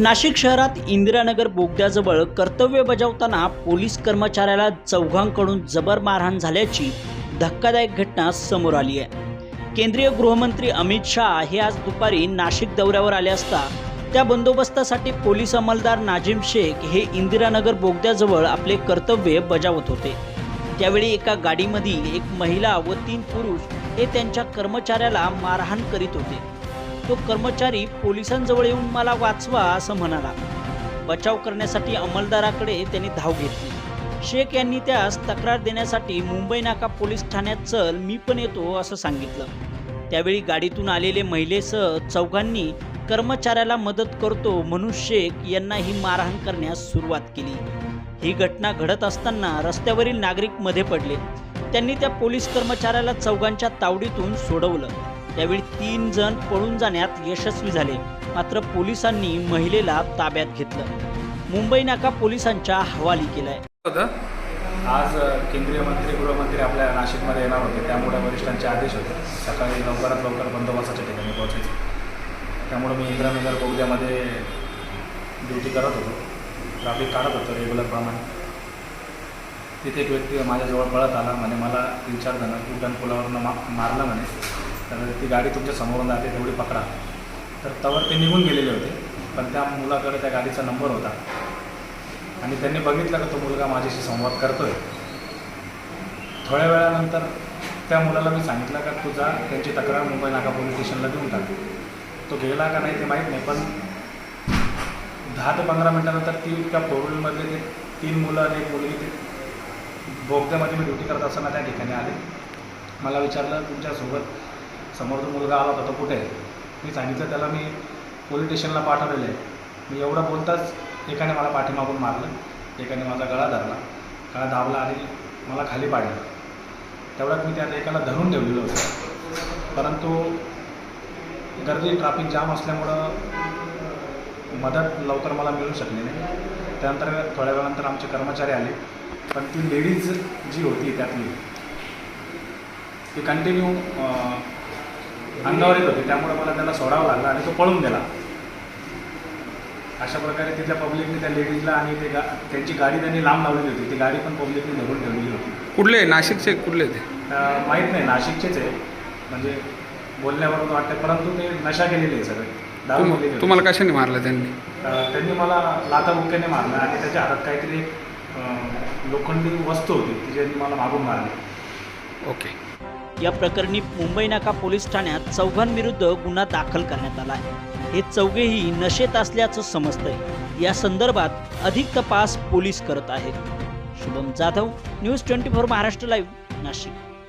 नाशिक शहरात इंदिरानगर बोगद्याजवळ कर्तव्य बजावताना पोलीस कर्मचाऱ्याला चौघांकडून जबर मारहाण झाल्याची धक्कादायक घटना समोर आली आहे. केंद्रीय गृहमंत्री अमित शहा हे आज दुपारी नाशिक दौऱ्यावर आले असता त्या बंदोबस्तासाठी पोलीस अंमलदार नाजिम शेख हे इंदिरानगर बोगद्याजवळ आपले कर्तव्य बजावत होते. त्यावेळी एका गाडीमधील एक महिला व तीन पुरुष हे त्यांच्या कर्मचाऱ्याला मारहाण करीत होते. तो कर्मचारी पोलिसांजवळ येऊन मला वाचवा असं म्हणाला. बचाव करण्यासाठी अंमलदाराकडे त्यांनी धाव घेतली. शेख यांनी त्यास तक्रार देण्यासाठी मुंबई नाका पोलीस ठाण्यात चल मी पण येतो असं सांगितलं. त्यावेळी गाडीतून आलेले महिलेसह चौघांनी कर्मचाऱ्याला मदत करतो म्हणून शेख यांना ही मारहाण करण्यास सुरुवात केली. ही घटना घडत असताना रस्त्यावरील नागरिकमध्ये पडले. त्यांनी त्या पोलीस कर्मचाऱ्याला चौघांच्या तावडीतून सोडवलं. त्यावेळी तीन जण पळून जाण्यात यशस्वी झाले. मात्र पोलिसांनी महिलेला ताब्यात घेतलं. मुंबई नाका पोलिसांच्या हवाली केलाय. आज केंद्रीय मंत्री गृहमंत्री आपल्या नाशिकमध्ये येणार होते. त्यामुळे वरिष्ठांचे आदेश होते. सकाळी लवकरात लवकर बंदोबस्ताच्या ठिकाणी पोहोचायचं. त्यामुळे मी इंदिरानगर बोगद्यामध्ये ड्युटी करत होतो. ट्रॅफिक काढत होतो रेग्युलरप्रमाणे तिथे एक व्यक्ती माझ्याजवळ पळत आला. म्हणे मला तीन चार जण उड्डाण पुलावरनं मा मारलं म्हणे. तर ती गाडी तुमच्या समोरून जाते तेवढी पकडा. तर तवर ते निघून गेलेले होते. पण त्या मुलाकडे त्या गाडीचा नंबर होता. आणि त्यांनी बघितलं का तो मुलगा माझ्याशी संवाद करतोय. थोड्या वेळानंतर त्या मुलाला मी सांगितलं का तुझा त्यांची तक्रार मुंबई नाका पोलीस स्टेशनला देऊन टाक. तो गेला का नाही ते माहीत नाही पण दहा ते पंधरा मिनटानंतर ती त्या कोविडमध्ये ते तीन मुलं आणि एक मुलगी ते बोगद्यामध्ये मी ड्युटी करत असताना त्या ठिकाणी आले. मला विचारलं तुमच्यासोबत समोर जो मुलगा आला होता तो कुठे आहे? मी सांगितलं त्याला मी पोलीस स्टेशनला पाठवलेलं आहे. मी एवढं बोलताच एकाने मला पाठीमागून मारलं एकाने माझा गळा धरला. गळा दाबला आणि मला खाली पाडलं. तेवढ्यात मी त्या एकाला धरून ठेवलेलं होतं. परंतु गर्दी ट्रॅफिक जाम असल्यामुळं मदत लवकर मला मिळू शकली नाही. त्यानंतर थोड्या वेळानंतर आमचे कर्मचारी आले. पण ती लेडीज जी होती त्यातली ती कंटिन्यू अंगावर येत होती. त्यामुळे मला त्याला सोडावं लागलं आणि तो पळून गेला. अशा प्रकारे तिथल्या पब्लिकने त्या लेडीजला आणि ते गा त्यांची गाडी त्यांनी लांब लावलेली होती. ती गाडी पण पब्लिकने धरून ठेवलेली होती. कुठले नाशिकचे कुठले ते? अं, माहीत नाही. नाशिकचेच आहे. म्हणजे बोलण्यावरून वाटते परंतु ते नशा केलेली आहे सगळे. दारू तुम-. तुम्हाला कशाने मारलं त्यांनी? त्यांनी मला लाथा बुक्याने मारलं आणि त्याच्या हातात काहीतरी अं, लोखंडी वस्तू होती. ती ज्यांनी मला मागून मारली. ओके. या प्रकरणी मुंबई नाका पोलीस ठाण्यात चौघांविरुद्ध गुन्हा दाखल करण्यात आला आहे. हे चौघेही नशेत असल्याचं समजतंय. या संदर्भात अधिक तपास पोलीस करत आहेत. Shubham Jadhav news twenty four Maharashtra live Nashik.